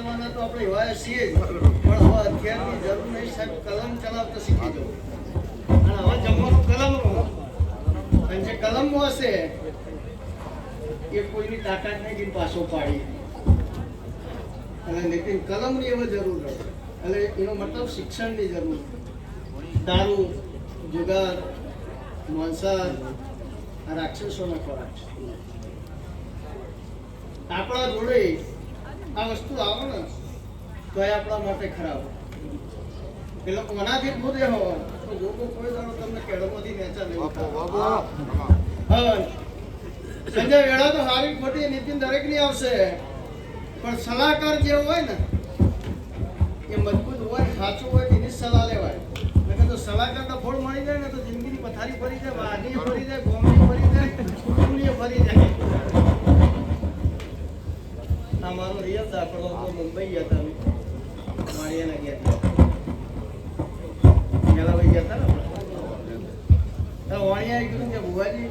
ચલાવવાના તો આપણે એવા છીએ પણ હવે અત્યારની જરૂર નહીં સાહેબ, કલમ ચલાવતા શીખી જવું અને હવે જમવાનું કલમ અને જે કલમ હશે, એ કોઈની તાકાત નહીં કે પાછો પાડી. અને નીતિન, કલમની એમાં જરૂર નથી એટલે એનો મતલબ શિક્ષણની જરૂર. દારૂ, જુગાર, માંસાહાર, આ રાક્ષસોનો ખોરાક આપણા જોડે આ વસ્તુ આવે ને તો એ આપણા માટે ખરાબ. પેલો કોનાથી ભૂદે હો તો લોકો કોઈ દાડો તમને કેળવમાંથી નેચા નહીં સંજય વેળા તો હારી ખોટી નીતિન દરેકની આવશે. પણ સલાહકાર જે હોય ને એ મજબૂત હોય સાચું હોય એની સલાહ લેવાય. એટલે તો સલાહકાર તો ફોડ મળી જાય ને તો જિંદગીની પથારી ફરી જાય વાડી ફરી જાય ગોમડી ફરી જાય કુટુંબી ફરી જાય. આ મારો રિયલ દાખલો હતો મુંબઈ ગયા હતા અમે. માળિયાના ગયા હતા પેલા ગયા હતા ને આપણે. કીધું કે ભુવાજી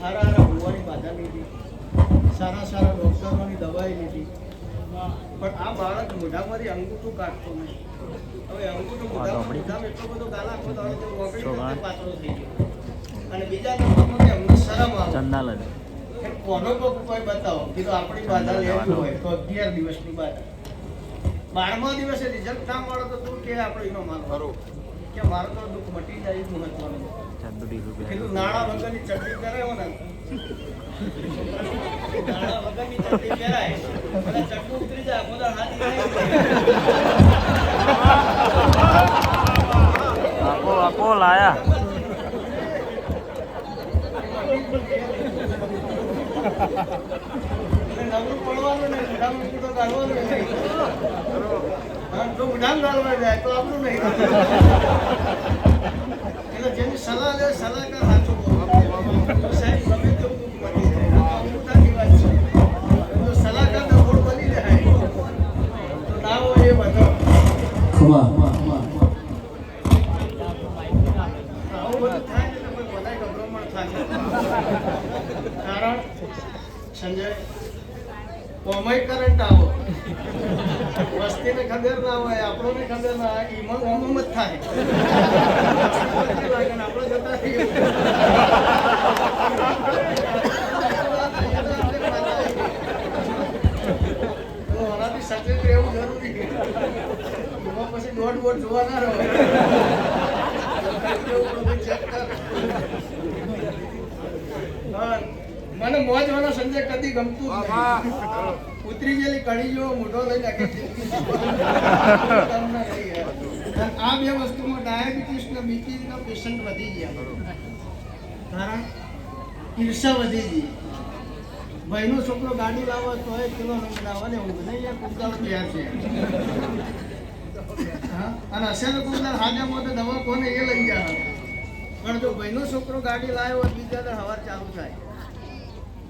સારા સારા ભુવાની બાધા લીધી. સારા સારા ડોક્ટરોની દવાઈ લીધી. પણ આ બાળક મોઢામાંથી અંગૂઠું કાઢતો નહીં. હવે અંગૂઠું મોઢામાં મોઢામાં એટલો બધો ગાલા તો વગડી પાતળો થઈ ગયો. અને બીજા નંબરમાં કે અમને શરમ આવે. કોનો કોક કોઈ બતાવો? કીધું આપણી બાધા લેવી હોય તો અગિયાર દિવસની બાધા બારમા દિવસે રિઝલ્ટ ના મળે તો તું કે આપણે એનો માનો કે મારો તો દુઃખ મટી જાય મહત્વનું. કીધું નાણાં વગરની ચટણી કરાયો ને? નાણાં વગરની ચટણી કરાય ચટણી ઉતરી જાય હાથી આપો આપો લાયા એટલે નવરું પડવાનું ને મોઢામાં મીઠું તો ગાળવાનું નહીં. હા, જો મોઢામાં ગાળવા જાય તો આપણું નહીં. એટલે જેની સલાહ લે સલાહકાર સાચું ખબર આપણો હોય ખબર ના ઈમો ઓમમ જ થાય આપણે જતા આનાથી સચેત જરૂરી. એમાં પછી દોઢ બોટ જોવા ના રહો હા, મને મોજ વાળો સંજય કદી ગમતું ઉતરી ગયેલી કડી જેવો મોટો થઈ નાખે આ બે વસ્તુમાં ડાયાબિટીસ ને બીપી ના પેશન્ટ વધી ગયા. કારણ ઈર્ષા વધી ગઈ. ભાઈનો છોકરો ગાડી લાવો તો એ કિલો રંગ આવે ને હું બધા યાર તૈયાર છે. અને હશે તો હાજા હાજામાં દવા કોને એ લઈ ગયા. પણ જો ભાઈનો છોકરો ગાડી લાવ્યો બીજા દર હવાર ચાલુ થાય.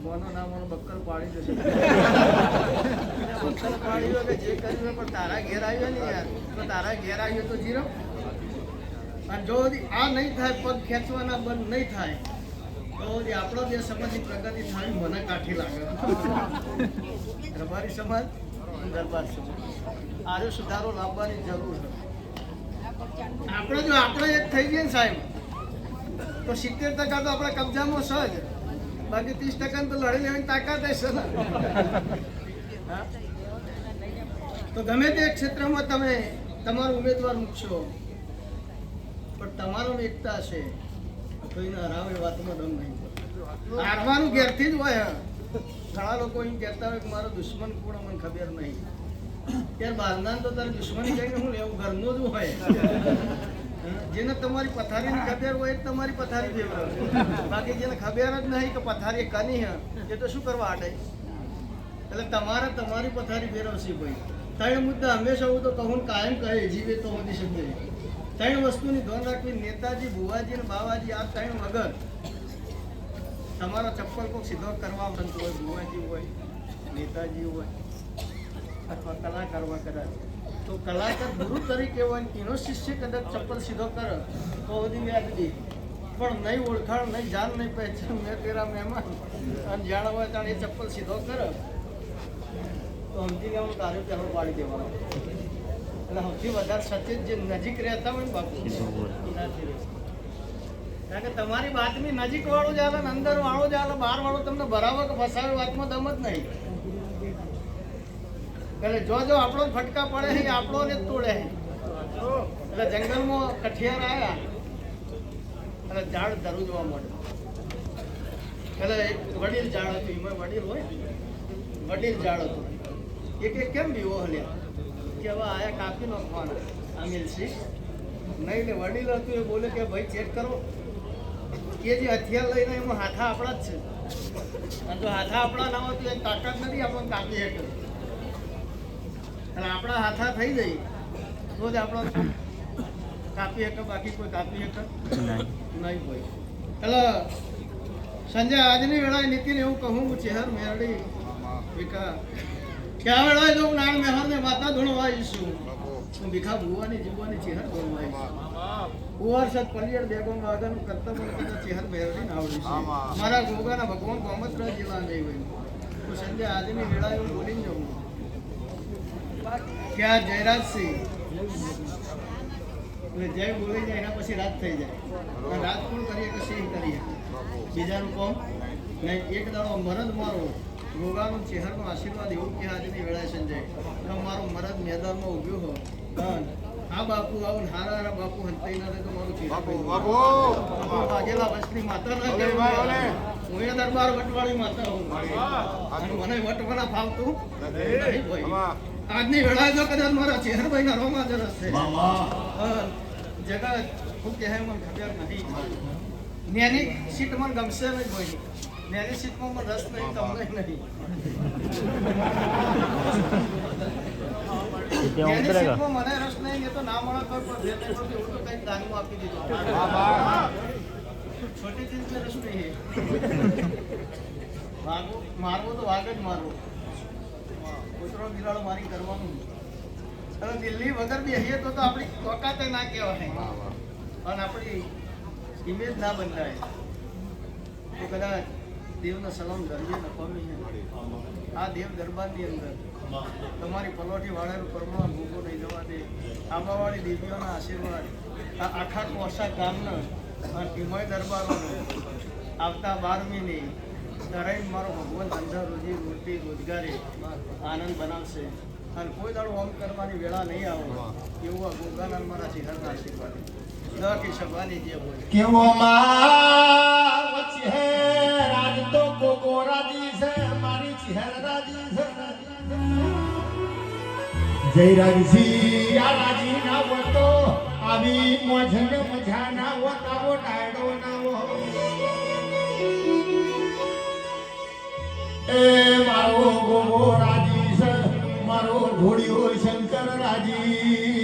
મોનો ના મોનો બક્કલ પાડી જશે બક્કલ પાડી હોય કે જે કર્યું પણ તારા ઘેર આવ્યો ને યાર. તો તારા ઘેર આવ્યો તો જીરો. અને જો આ નહીં થાય પગ ખેંચવાના બંધ નહીં થાય તો આપણો જે સમાજની પ્રગતિ થાય મને કાઠી લાગે. રબારી સમાજ દરબાર સમાજ. આરો સુધારો લાવવાની જરૂર છે. આપણે જો આપણે એક થઈ ગયા ને સાહેબ તો સિત્તેર ટકા તો આપણા કબજામાં છે જ બાકી ત્રીસ ટકા તો લડી લેવાની તાકાત હશે તો ગમે તે ક્ષેત્રમાં તમે તમારો ઉમેદવાર મૂકશો, પણ તમારો એકતા છે તો એના હરાવે વાતમાં દમ નહીં હારવાનું ઘેરથી જ હોય ઘણા લોકો એમ કહેતા હોય કે મારો દુશ્મન કોણ મને ખબર નહીં. ત્યારે બહારના તો તારે દુશ્મની કહીને હું લેવું ઘરનું જ હોય. જેને તમારી પથારીની ખબર હોય તમારી પથારી ફેરવે. બાકી જેને ખબર જ નહીં કે પથારી કની હે, એ તો શું કરવા આડે એટલે તમારે તમારી પથારી ફેરવશી ભાઈ. ત્રણ મુદ્દા હંમેશા હું તો કહું કાયમ કહે, જીવે તો હોતી શકે. ત્રણ વસ્તુની ધ્યાન રાખવી, નેતાજી, ભુવાજી અને બાવાજી, આ ત્રણ વગર. તમારો ચપ્પલ કોક સીધો કરવા બનતો હોય, ભુવાજી હોય, નેતાજી હોય, અથવા કલાકારમાં કદાચ. તો કલાકાર ગુરુ તરીકે હોય એનો શિષ્ય કદાચ ચપ્પલ સીધો કરે તો બધી વ્યાજબી. પણ નહીં ઓળખાણ નહીં જાણ નહીં પહેચાન મેં તેરા મહેમાન. અને જાણ હોય ત્યાં એ ચપ્પલ સીધો કરે. તો સમજી ગયા તારું પહેલો પાડી દેવાનો. એટલે સૌથી વધારે સચેત જે નજીક રહેતા હોય ને બાપુ. કારણ કે તમારી બાતમી નજીક વાળું ચાલે ને અંદર વાળું ચાલે બહાર વાળું તમને બરાબર કે ફસાવે વાતમાં દમ જ નહીં. એટલે જો જો આપણો ફટકા પડે એ આપણો ને તોડે એટલે જંગલમાં કઠિયાર આવ્યા એટલે ઝાડ ધરું જોવા મળ્યું એટલે વડીલ ઝાડ હતું, એમાં વડીલ હોય વડીલ ઝાડ હતું. એ કે કેમ બીવો હલ્યા કે હવે આયા કાપી નાખવાના આ મિલસી નહીં ને વડીલ હતું, એ બોલે કે ભાઈ ચેક કરો. કે જે હથિયાર લઈને એમાં હાથા આપણા જ છે. જો હાથા આપણા ના હોય તો એ તાકાત નથી આપણને કાપી શકે અને આપણા હાથા થઈ જાય, તો જ આપણો કાપી શકે બાકી કોઈ કાપી શકે નહીં હોય. એટલે સંજય, આજની વેળાએ નીતિને એવું કહું ચહેર મેરડી વિકા કે આ વેળાએ જો હું નાણ મેહર ને માતા ધૂણવા આવીશું હું ભીખા ભુવાની, જીવવાની ચહેર ધૂણવા આવીશું કુંવર સત પલિયર બેગો વાગન કરતા મને કદાચ ચેહર મારા ગોગાના ભગવાન ગોમત્ર જેવા નહીં હોય. હું સંજય, આજની વેળાએ હું બોલી જાઉં. કે આ જયરાજસિંહ. એટલે જય બોલી જાય એના પછી રાત થઈ જાય. રાત કોણ કરીએ કે સિંહ કરીએ? બીજાનું કોમ? નહીં એક દાડો મરદ મારો ગોગાનું ચહેરનો આશીર્વાદ એવું કે હાજરી વેળાએ સંજય. તો મારો મરદ મેદાનમાં ઊભ્યો હો હા બાપુ આવું હારા હારા બાપુ હંતાઈ ના તો મારું ચહેરું બાપુ, બાપુ. બાપુ વસ્તી માતા ના બાયોને. હું એ દરબાર વટવાળી માતા હું. મને વટવાના ફાવતું નહીં ભાઈ. આજની વેળાએ જો કદાચ મારા ચેહરભાઈ ના રોમા જરસ છે હા, જગત હું કહે મને ખબર નથી નેની સીટ મને ગમશે નહીં કોઈ નેની સીટમાં મને રસ નહીં તમને નહીં ત્યાં નેની ઉતરેગા સીટમાં મને રસ નહીં એ તો ના મળે તો પણ બે ત્રણ વખત એવું તો કંઈક દાનમાં આપી દીધું છોટી ચીજ में રસ નહીં है વાગો મારવો તો વાગ જ મારવો કૂતરો બિલાડો મારી કરવાનું અને દિલ્હી વગર બેસીએ તો તો આપણી ઓકાતે ના કહેવાય. અને આપણી ઇમેજ ના બદલાય. તો કદાચ દેવનો સલામ દરજે નફામી છે આ દેવ દરબારની અંદર તમારી પલોઠી વાળાનું પરમાણ ભૂખો નહીં જવા દે. આંબાવાળી દેવીઓના આશીર્વાદ આ આખા કોસા ગામના હિમય દરબારોનો આવતા બારમીની દરેક મારો ભગવાન ધંધા રોજી રોટી રોજગારી, આનંદ બનાવશે. અને કોઈ દાડો ઓમ કરવાની વેળા નહીં આવે. એવું આ ગોગાનંદ મારા જીહરના આશીર્વાદ. છે રાજી રાજી ના વતો આવી મજા ના વો ડાયડો ના એ મારો ગોગો રાજી છે મારો ઘોડીઓ શંકર રાજી.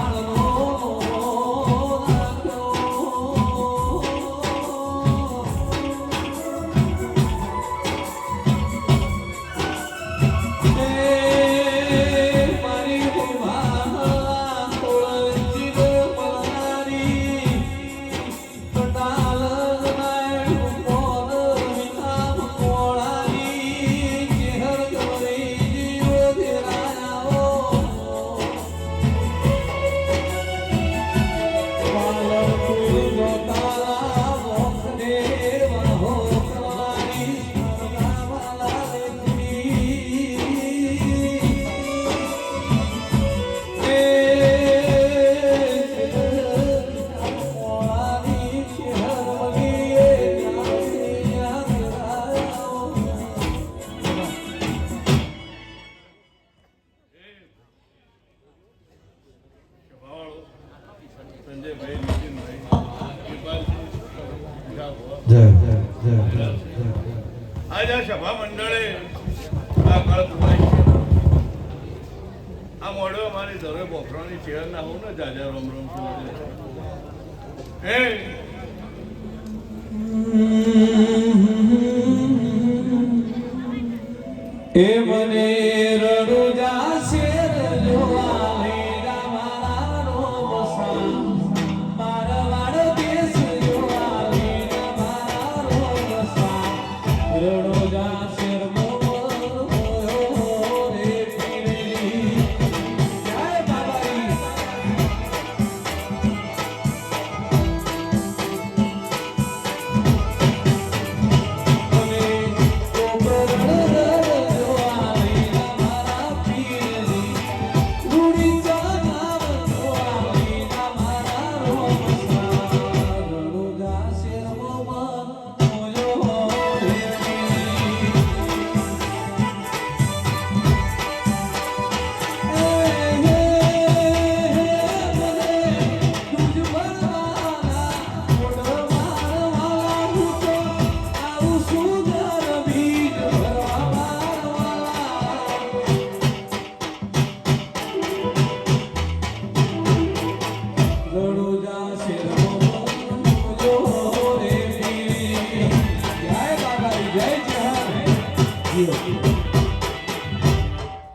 મંડળે આ કળપ આ મોડો મારી ધરે બોફરાની ચેર ના હોઉં ને જાજા રોમ રોમ હે? એ મને